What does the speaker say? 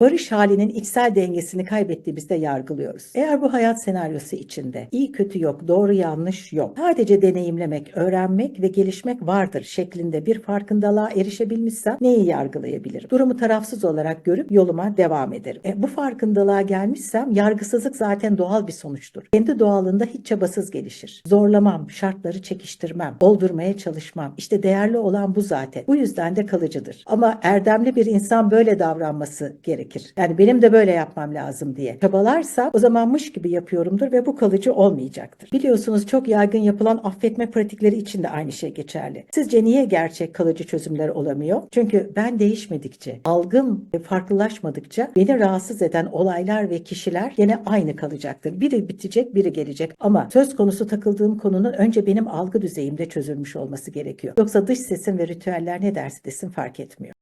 barış halinin içsel dengesini kaybettiğimizde yargılıyoruz. Eğer bu hayat senaryosu içinde iyi kötü yok, doğru yanlış yok. Sadece deneyimlemek, öğrenmek ve gelişmek vardır şeklinde bir farkındalığa erişebilmişsem neyi yargılayabilirim? Durumu tarafsız olarak görüp yoluma devam ederim. E, bu farkındalığa gelmişsem yargısızlık zaten doğal bir sonuçtur. Kendi doğalında hiç çabasız gelişir. Zorlamam, şartları çekiştirmem, oldurmaya çalışmam. İşte değerli olan bu zaten. Bu yüzden de kalıcıdır. Ama erdemli bir insan böyle davranması gerekir. Yani benim de böyle yapmam lazım diye. Çabalarsa o zaman mış gibi yapıyorumdur ve bu kalıcı olmayacaktır. Biliyorsunuz çok yaygın yapılan affetme pratikleri için de aynı şey geçerli. Sizce niye gerçek kalıcı çözümler olamıyor? Çünkü ben değişmedikçe, algım farklılaşmadıkça beni rahatsız eden olaylar ve kişiler yine aynı kalacaktır. Biri bitecek, biri gelecek. Ama söz konusu takıldığım konunun önce benim algı düzeyimde çözülmüş olması gerekiyor. Yoksa dış sesim ve ritüeller ne derse desin fark etmiyor.